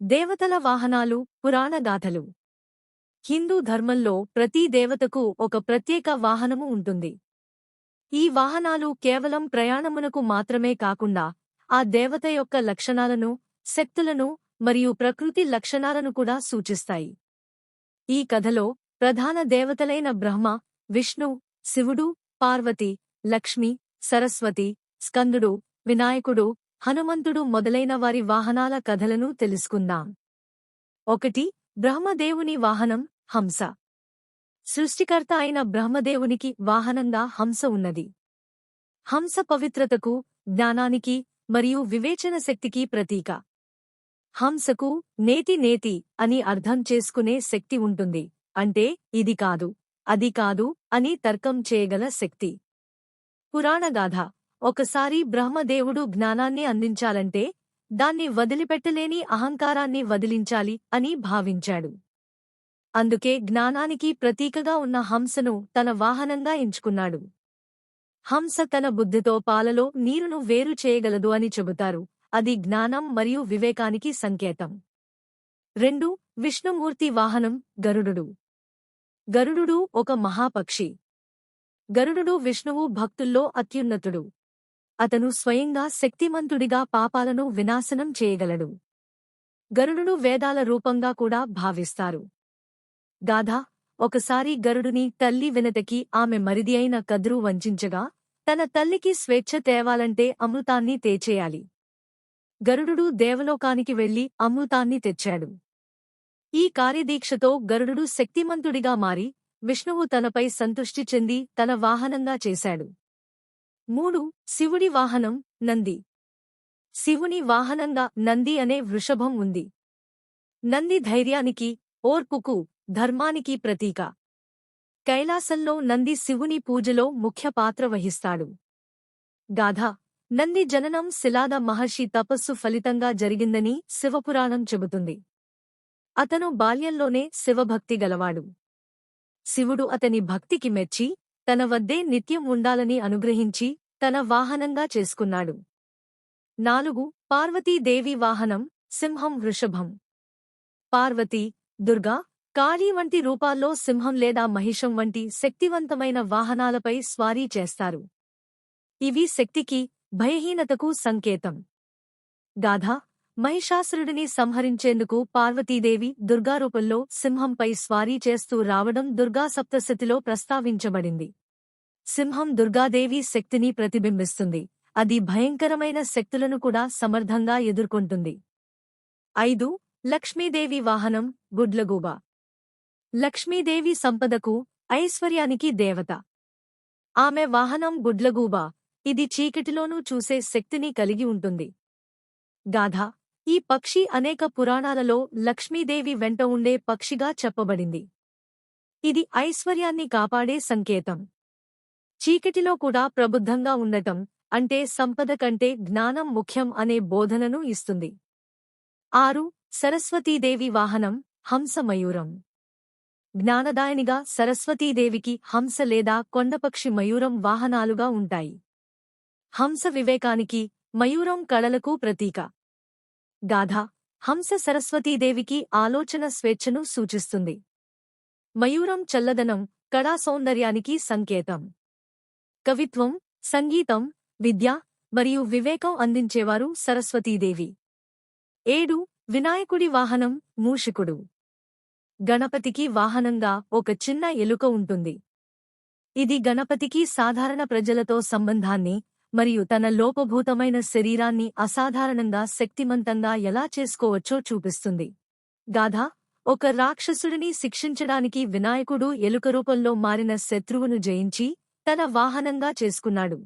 దేవతల వాహనాలు పురాణగాథలు హిందూ ధర్మంలో ప్రతి దేవతకు ఒక ప్రత్యేక వాహనము ఉంటుంది. ఈ వాహనాలు కేవలం ప్రయాణమునకు మాత్రమే కాకుండా ఆ దేవత యొక్క లక్షణాలను శక్తులను మరియు ప్రకృతి లక్షణాలను కూడా సూచిస్తాయి. ఈ కథలో ప్రధాన దేవతలైన బ్రహ్మ విష్ణు శివుడు పార్వతి లక్ష్మి సరస్వతి స్కందుడు వినాయకుడు హనుమంతుడు మొదలైన వారి వాహనాల కథలను తెలుసుకుందాం. ఒకటి బ్రహ్మదేవుని వాహనం హంస. సృష్టికర్త అయిన బ్రహ్మదేవునికి వాహనంగా హంస ఉన్నది. హంస పవిత్రతకు జ్ఞానానికి మరియు వివేచన శక్తికి ప్రతీక. హంసకు నేతి నేతి అని అర్థం చేసుకునే శక్తి ఉంటుంది. అంటే ఇది కాదు అది కాదు అని తర్కం చేయగల శక్తి. పురాణగాథ ఒకసారి బ్రహ్మదేవుడు జ్ఞానాన్ని అందించాలంటే దాన్ని వదిలిపెట్టలేని అహంకారాన్ని వదిలించాలి అని భావించాడు. అందుకే జ్ఞానానికి ప్రతీకగా ఉన్న హంసను తన వాహనంగా ఎంచుకున్నాడు. హంస తన బుద్ధితో పాలలో నీరును వేరు చేయగలదు అని చెబుతారు. అది జ్ఞానం మరియు వివేకానికి సంకేతం. రెండు విష్ణుమూర్తి వాహనం గరుడు గరుడు ఒక మహాపక్షి. గరుడు విష్ణువు భక్తుల్లో అత్యున్నతుడు. అతను స్వయంగా శక్తిమంతుడిగా పాపాలను వినాశనం చేయగలడు. గరుడును వేదాల రూపంగా కూడా భావిస్తారు. గాథ ఒకసారి గరుడుని తల్లి వినతకి ఆమె మరిది అయిన కద్రు వంచించగా తన తల్లికి స్వేచ్ఛ తేవాలంటే అమృతాన్ని తేచేయాలి గరుడు దేవలోకానికి వెళ్ళి అమృతాన్ని తెచ్చాడు. ఈ కార్యదీక్షతో గరుడు శక్తిమంతుడిగా మారి విష్ణువు తనపై సంతుష్టి చెంది తన వాహనంగా చేశాడు. మూడు శివుడి వాహనం నంది. శివుని వాహనంగా నంది అనే వృషభం ఉంది. నంది ధైర్యానికి ఓర్పుకు ధర్మానికి ప్రతీక. కైలాసంలో నంది శివుని పూజలో ముఖ్య పాత్ర వహిస్తాడు. గాథ నంది జననం శిలాద మహర్షి తపస్సు ఫలితంగా జరిగిందని శివపురాణం చెబుతుంది. అతను బాల్యంలోనే శివభక్తి గలవాడు. శివుడు అతని భక్తికి మెచ్చి తన వద్దే నిత్యం ఉండాలని అనుగ్రహించి తన వాహనంగా చేసుకున్నాడు. నాలుగు పార్వతీదేవి వాహనం సింహం వృషభం. పార్వతి దుర్గా కాళీ వంటి రూపాల్లో సింహం లేదా మహిషం వంటి శక్తివంతమైన వాహనాలపై స్వారీ చేస్తారు. ఇవి శక్తికి భయహీనతకు సంకేతం. గాథ మహిషాసురుడిని సంహరించేందుకు పార్వతీదేవి దుర్గారూపంలో సింహంపై స్వారీ చేస్తూ రావడం దుర్గా సప్తశతిలో ప్రస్తావించబడింది. సింహం దుర్గాదేవి శక్తిని ప్రతిబింబిస్తుంది. అది భయంకరమైన శక్తులను కూడా సమర్థంగా ఎదుర్కొంటుంది. ఐదు. లక్ష్మీదేవి వాహనం గుడ్లగూబ. లక్ష్మీదేవి సంపదకు ఐశ్వర్యానికి దేవత. ఆమె వాహనం గుడ్లగూబ. ఇది చీకటిలోనూ చూసే శక్తిని కలిగి ఉంటుంది. గాథ ఈ పక్షి అనేక పురాణాలలో లక్ష్మీదేవి వెంట ఉండే పక్షిగా చెప్పబడింది. ఇది ఐశ్వర్యాన్ని కాపాడే సంకేతం. చీకటిలో కూడా ప్రబుద్ధంగా ఉండటం అంటే సంపద కంటే జ్ఞానం ముఖ్యం అనే బోధనను ఇస్తుంది. ఆరు సరస్వతీదేవి వాహనం హంసమయూరం. జ్ఞానదాయనిగా సరస్వతీదేవికి హంస లేదా కొండపక్షి మయూరం వాహనాలుగా ఉంటాయి. హంస వివేకానికి మయూరం కళలకు ప్రతీక. గాథ హంస సరస్వతీదేవికి ఆలోచన స్వేచ్ఛను సూచిస్తుంది. మయూరం చల్లదనం కళా సౌందర్యానికి సంకేతం. కవిత్వం సంగీతం విద్య మరియు వివేకం అందించేవారు సరస్వతీదేవి ఏడు వినాయకుడి వాహనం మూషికుడు. గణపతికి వాహనంగా ఒక చిన్న ఎలుక ఉంటుంది. ఇది గణపతికి సాధారణ ప్రజలతో సంబంధాన్ని మరియు తన లోపభూతమైన శరీరాన్ని అసాధారణంగా శక్తిమంతంగా ఎలా చేసుకోవచ్చో చూపిస్తుంది. గాథ ఒక రాక్షసుడిని శిక్షించడానికి వినాయకుడు ఎలుక రూపంలో మారిన శత్రువును జయించి తన వాహనంగా చేసుకున్నాడు.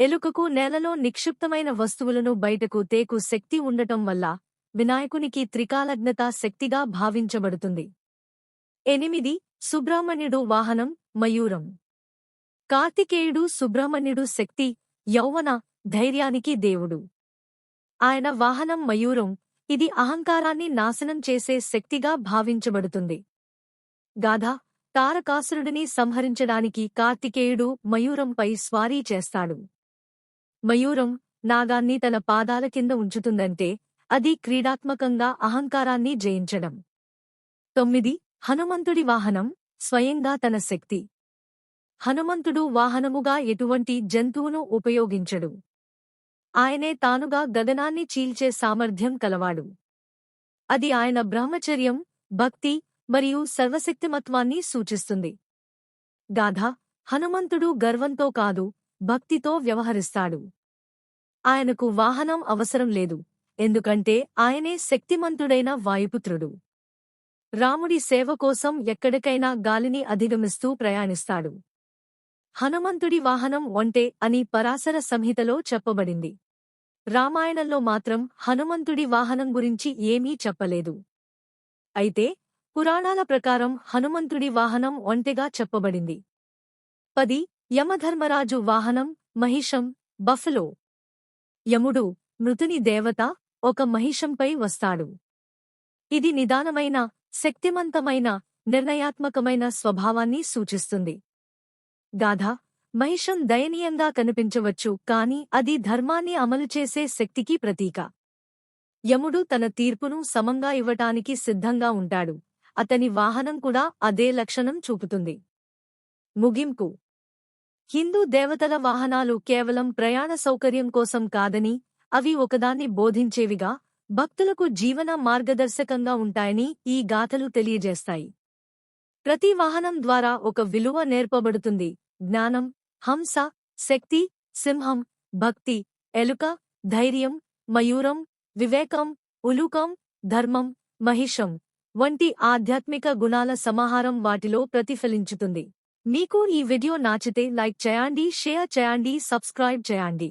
ఎలుకకు నేలలో నిక్షిప్తమైన వస్తువులను బయటకు తేకు శక్తి ఉండటం వల్ల వినాయకునికి త్రికాలజ్ఞత శక్తిగా భావించబడుతుంది. ఎనిమిది సుబ్రహ్మణ్యుడు వాహనం మయూరం. కార్తికేయుడు సుబ్రహ్మణ్యుడు శక్తి యౌవన ధైర్యానికి దేవుడు. ఆయన వాహనం మయూరం ఇది అహంకారాన్ని నాశనం చేసే శక్తిగా భావించబడుతుంది. గాథ తారకాసురుడిని సంహరించడానికి కార్తికేయుడు మయూరంపై స్వారీ చేస్తాడు. మయూరం నాగాన్ని తన పాదాల కింద ఉంచుతుందంటే అది క్రీడాత్మకంగా అహంకారాన్ని జయించడం. తొమ్మిది హనుమంతుడి వాహనం స్వయంగా తన శక్తి. హనుమంతుడు వాహనముగా ఎటువంటి జంతువును ఉపయోగించడు. ఆయనే తానుగా గగనాన్ని చీల్చే సామర్థ్యం కలవాడు. అది ఆయన బ్రహ్మచర్యం భక్తి మరియు సర్వశక్తిమత్వాన్ని సూచిస్తుంది. గాథ హనుమంతుడు గర్వంతో కాదు భక్తితో వ్యవహరిస్తాడు. ఆయనకు వాహనం అవసరం లేదు ఎందుకంటే ఆయనే శక్తిమంతుడైన వాయుపుత్రుడు. రాముడి సేవ కోసం ఎక్కడికైనా గాలిని అధిగమిస్తూ ప్రయాణిస్తాడు. హనుమంతుడి వాహనం ఒంటే అని పరాశర సంహితలో చెప్పబడింది. రామాయణంలో మాత్రం హనుమంతుడి వాహనం గురించి ఏమీ చెప్పలేదు. అయితే పురాణాల ప్రకారం హనుమంతుడి వాహనం ఒంటెగా చెప్పబడింది. పది యమధర్మరాజు వాహనం మహిషం బఫలో. యముడు మృతుని దేవత ఒక మహిషంపై వస్తాడు. ఇది నిదానమైన శక్తిమంతమైన నిర్ణయాత్మకమైన స్వభావాన్ని సూచిస్తుంది. గాథ మహిషం దయనీయంగా కనిపించవచ్చు కాని అది ధర్మాన్ని అమలు చేసే శక్తికి ప్రతీక. యముడు తన తీర్పును సమంగా ఇవ్వటానికి సిద్ధంగా ఉంటాడు. అతని వాహనం కూడా అదే లక్షణం చూపుతుంది. ముగింపు. హిందూ దేవతల వాహనాలు కేవలం ప్రయాణ సౌకర్యం కోసం కాదని అవి ఒకదాన్ని బోధించేవిగా భక్తులకు జీవన మార్గదర్శకంగా ఉంటాయని ఈ గాథలు తెలియజేస్తాయి. ప్రతి వాహనం ద్వారా ఒక విలువ నేర్పబడుతుంది. జ్ఞానం హంస శక్తి సింహం భక్తి ఎలుక ధైర్యం మయూరం వివేకం ఉలుకం ధర్మం మహిషం వంటి ఆధ్యాత్మిక గుణాల సమాహారం వాటిలో ప్రతిఫలించుతుంది. మీకు ఈ వీడియో నాచితే లైక్ చేయండి షేర్ చేయండి సబ్స్క్రైబ్ చేయండి.